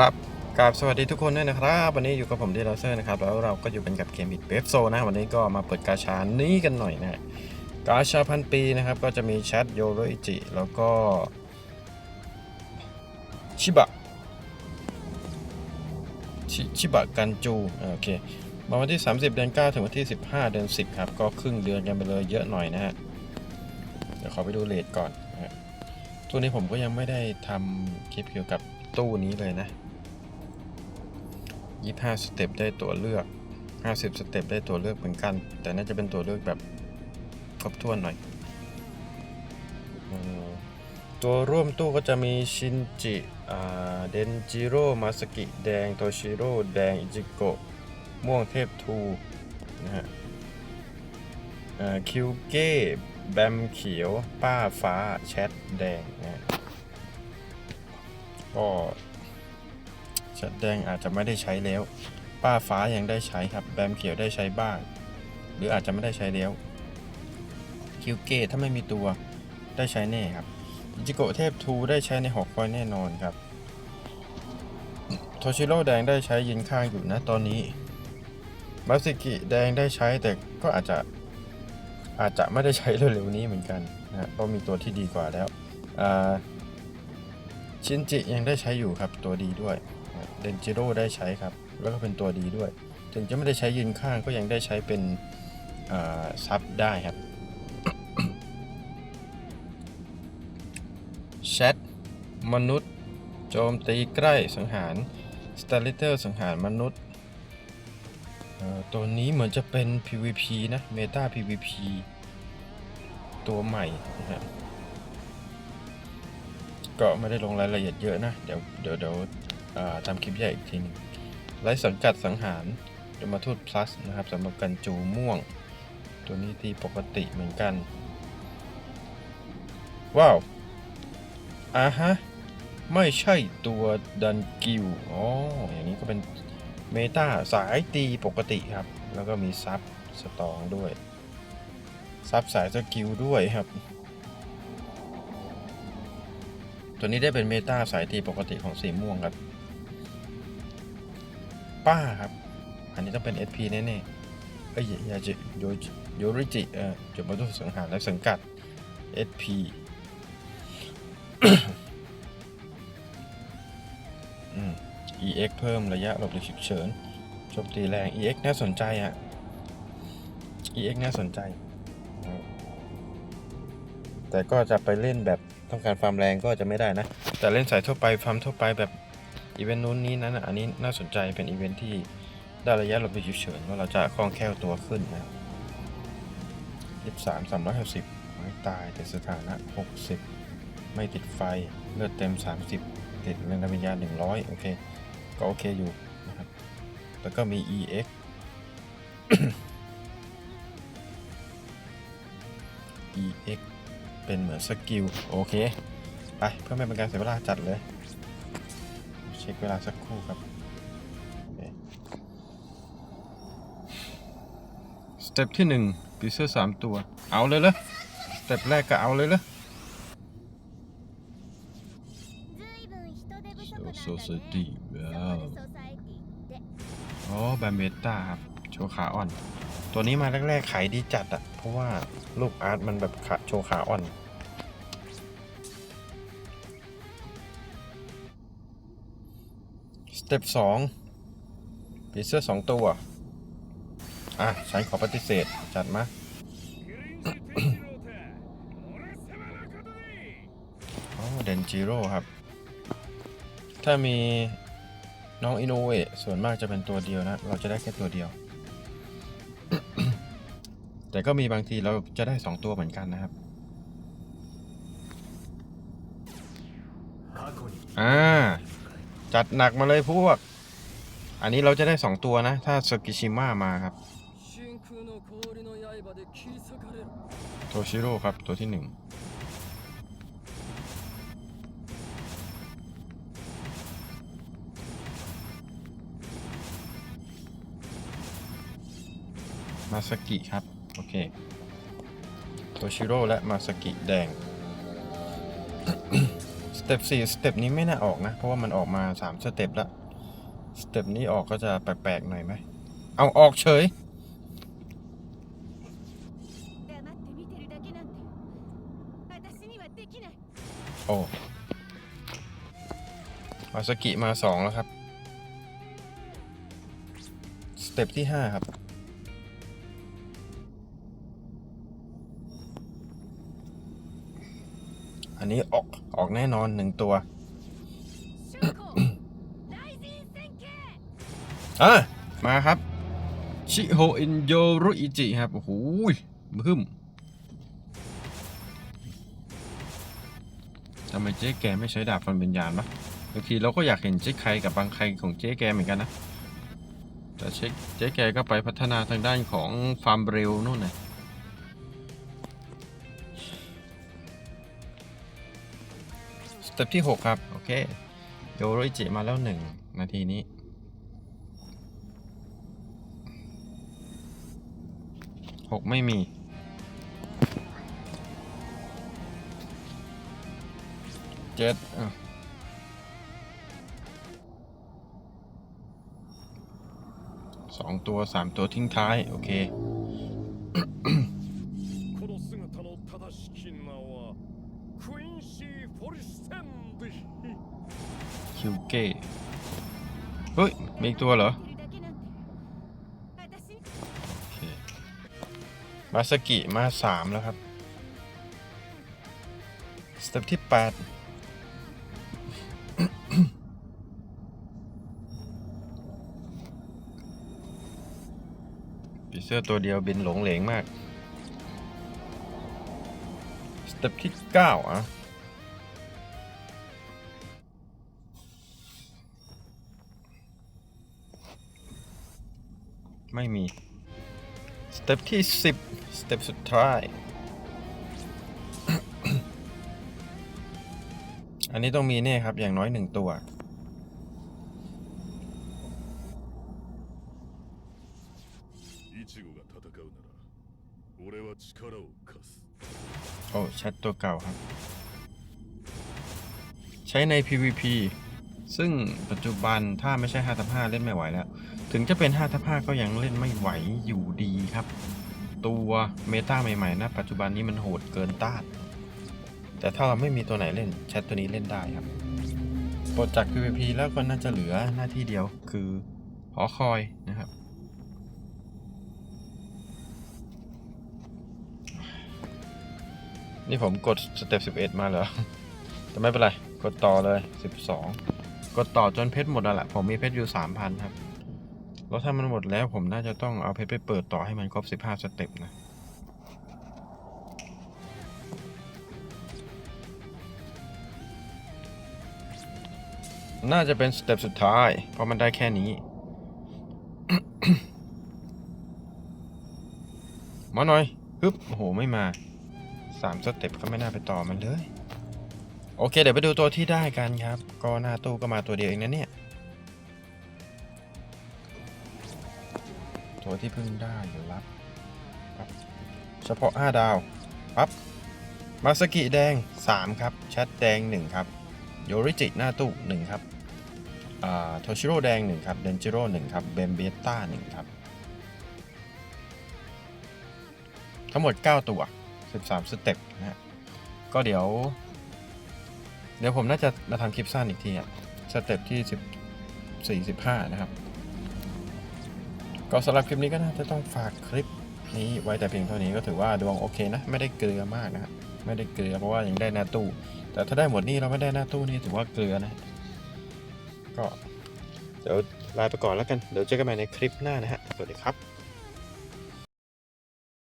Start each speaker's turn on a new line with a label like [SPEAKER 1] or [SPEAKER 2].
[SPEAKER 1] ครับกราบสวัสดีทุกคนด้วยนะครับ วันนี้อยู่กับผมดีลเซอร์นะครับ แล้วเราก็อยู่กันกับเกมบิดเบฟโซนะ วันนี้ก็มาเปิดกาชานี้กันหน่อยนะกาชาพันปีนะครับ ก็จะมีแชทโยโรอิจิ แล้วก็ ชิบะชิชิบะกันจูโอเคมาวันที่ 30 เดือน 9 ถึงวันที่ 15 เดือน 10 ครับ ก็ครึ่งเดือนกันไปเลยเยอะหน่อยนะฮะเดี๋ยวขอไปดูเลทก่อนนะฮะตัวนี้ผมก็ยังไม่ได้ทำคลิปเกี่ยวกับตู้นี้เลยนะ 25สเต็ปได้ตัวเลือก 50สเต็ปได้ตัวเลือกเหมือนกัน แต่น่าจะเป็นตัวเลือกแบบครบถ้วนหน่อย ตัวร่วมตู้ก็จะมีชินจิเดนจิโร่มาสกิแดงโตชิโร่แดงอิจิโกะม่วงเทพทูนะฮะคิวเก้แบมเขียว ป้าฟ้า แชท แดงนะก็ัดแดงอาจจะไม่ได้ใช้แล้ว ป้าฟ้ายังได้ใช้ครับ แบมเขียวได้ใช้บ้าง หรืออาจจะไม่ได้ใช้แล้ว คิวเกตถ้าไม่มีตัวได้ใช้แน่ครับจิโกะเทพทูได้ใช้ในหอกคอยแน่นอนครับ โทชิโร่แดงได้ใช้ยินข้างอยู่นะตอนนี้มาสิกิแดงได้ใช้แต่ก็อาจจะอาจจะไม่ได้ใช้เร็วๆนี้เหมือนกันนะเพราะมีตัวที่ดีกว่าแล้วอ่าชินจิยังได้ใช้อยู่ครับตัวดีด้วย เดนจิโร่ได้ใช้ครับ แล้วก็เป็นตัวดีด้วย ถึงจะไม่ได้ใช้ยืนข้างก็ยังได้ใช้เป็นซับได้ครับแชทมนุษย์ โจมตีใกล้สังหารสตาลิเตอร์สังหารมนุษย์ตัวนี้เหมือนจะเป็น PVP นะเมตา PVP ตัวใหม่นะฮะก็ไม่ได้ลงรายละเอียดเยอะนะ เดี๋ยวเดี๋ยวเดี๋ยว ทำคลิปใหญ่อีกทีนึงไร้สังกัดสังหารยมทูต plus นะครับสำหรับกันจูม่วง ตัวนี้ตีปกติเหมือนกัน ว้าวอ่าฮะ ไม่ใช่ตัวดันกิวอ๋อ อย่างนี้ก็เป็นเมตาสายตีปกติครับ แล้วก็มีซับสตองด้วย ซับสายสกิลด้วยครับ ตัวนี้ได้เป็นเมตาสายตีปกติของสีม่วงครับ ป้าครับ อันนี้ต้องเป็น SP แน่ๆเอ้ยอยาจะโยโยริจิเอ่อจบมาทุกสังหารและสังกัด SP อืม EX เพิ่มระยะหลบหลีกฉุกเฉินโจมตีแรง EX น่าสนใจอะ EX น่าสนใจ แต่ก็จะไปเล่นแบบต้องการฟาร์มแรงก็จะไม่ได้นะ แต่เล่นสายทั่วไปฟาร์มทั่วไปแบบ อีเวนต์นู้นนี้นั้นอันนี้น่าสนใจเป็นอีเวนต์ที่ได้ระยะหลบหลีกฉุกเฉินว่าเราจะคล่องแคล่วตัวขึ้นนะครับ23 360ไม่ตายแต่สถานะ 60 ไม่ติดไฟเลือดเต็ม 30 ติดเรื่องวิญญาณ100 โอเค ก็โอเคอยู่นะครับ แล้วก็มี EX EX เป็นเหมือนสกิล โอเค ไป เพื่อไม่เป็นการเสียเวลาจัดเลย ช็คเวลาสักครู่ครับโอเคสเต็ปที่1ปีเซอร์สามตัว เอาเลยเลยสเต็ปแรกก็เอาเลยเลย
[SPEAKER 2] โซซตี้ว้าว
[SPEAKER 1] อ๋อแบมเบต้าครับโชว์ขาอ่อน ตัวนี้มาแรกๆขายดีจัดอะเพราะว่ารูปอาร์ตมันแบบขาโชว์ขาอ่อน เต็ปสองปีเสื้อสองตัว อะ ฉันขอปฏิเสธ จัดมาอ๋อเดนจิโร่ครับ ถ้ามีน้องอินโนเวส่วนมากจะเป็นตัวเดียวนะ เราจะได้แค่ตัวเดียว แต่ก็มีบางทีเราจะได้สองตัวเหมือนกันนะครับ อ่า จัดหนักมาเลยพวก อันนี้เราจะได้สองตัวนะ ถ้าสกิชิมะมาครับโทชิโร่ครับตัวที่หนึ่งมาสกิครับ โอเคโทชิโร่และมาสกิแดง เต็ปสี่สเต็ปนี้ไม่น่าออกนะ เพราะว่ามันออกมาสามสเต็ปละสเต็ปนี้ออกก็จะแปลกๆหน่อยไหม เอาออกเฉย โอ้มาสกิมาสองแล้วครับ สเต็ปที่ห้าครับ อันนี้ออกออกแน่นอนหนึ่งตัว
[SPEAKER 3] เอ
[SPEAKER 1] อมาครับ ชิโฮอินโยรุอิจิครับ โอ้โหบึ้มทำไมเจ๊แกไม่ใช้ดาบฟันเป็นยานวะบางทีเราก็อยากเห็นเจ๊ใครกับบางใครของเจ๊แกเหมือนกันนะ แต่เจ๊แกก็ไปพัฒนาทางด้านของฟาร์มเร็วนู่นน่ะ เต็ปที่ 6 ครับ โอเค โยรุอิจิมาแล้วหนึ่งนาทีนี้ หกไม่มี เจ็ดอ่ะสองตัวสามตัวทิ้งท้าย โอเค
[SPEAKER 2] この姿の正しき名は
[SPEAKER 1] คิวเก้เฮ้ย มีอีตัวเหรอ มาสกิมาสามแล้วครับ สเต็ปที่แปดปีเซอร์ตัวเดียวบินหลงเหลงมาก ต็ปที่เก้าอ่ะ ไม่มี สเต็ปที่ 10 สเต็ปสุดท้าย อันนี้ต้องมีแน่ครับ อย่างน้อยหนึ่งตัว
[SPEAKER 4] イチゴが戦うなら俺は力を貸す
[SPEAKER 1] โ อ้แชทตัวเก่าครับ ใช้ใน PVP ซึ่งปัจจุบันถ้าไม่ใช่5ทับ5เล่นไม่ไหวแล้ว ถึงจะเป็น5ทับ5ก็ยังเล่นไม่ไหวอยู่ดีครับ ตัวเมตาใหม่ๆนะปัจจุบันนี้มันโหดเกินต้าน แต่ถ้าเราไม่มีตัวไหนเล่นแชทตัวนี้เล่นได้ครับปลดจาก PVP แล้วก็น่าจะเหลือหน้าที่เดียวคือหอคอยนะครับ นี่ผมกดสเต็ป11 มาเหรอ แต่ไม่เป็นไร กดต่อเลย 12 กดต่อจนเพชรหมดแล้วแหละผมมีเพชรอยู่ 3,000 ครับ แล้วถ้ามันหมดแล้วผมน่าจะต้องเอาเพชรไปเปิดต่อให้มันครบ 15 สเต็ปนะน่าจะเป็นสเต็ปสุดท้าย เพราะมันได้แค่นี้ มาหน่อยฮึบโอ้โห ไม่มา สามสเต็ปก็ไม่น่าไปต่อมันเลย โอเค เดี๋ยวไปดูตัวที่ได้กันครับ ก็หน้าตู้ก็มาตัวเดียวเองนะเนี่ย ตัวที่เพิ่งได้เดี๋ยวรับปั๊บเฉพาะ 5 ดาวปั๊บมาสกิแดง 3 ครับ แชทแดง 1 ครับ โยริจิ หน้าตู้ 1 ครับโทชิโร่แดง 1 ครับ เดนจิโร่ 1 ครับ เบมเบต้า 1 ครับ ทั้งหมด 9 ตัว 13 สเต็ปนะฮะ ก็เดี๋ยว เดี๋ยวผมน่าจะมาทำคลิปสั้นอีกทีอะ สเต็ปที่10 45นะครับ ก็สำหรับคลิปนี้ก็น่าจะต้องฝากคลิปนี้ไว้แต่เพียงเท่านี้ก็ถือว่าดวงโอเคนะ ไม่ได้เกลือมากนะฮะไม่ได้เกลือเพราะว่ายังได้หน้าตู้ แต่ถ้าได้หมดนี่เราไม่ได้หน้าตู้นี่ถือว่าเกลือนะ ก็เดี๋ยวลาไปก่อนแล้วกัน เดี๋ยวเจอกันใหม่ในคลิปหน้านะฮะ สวัสดีครับ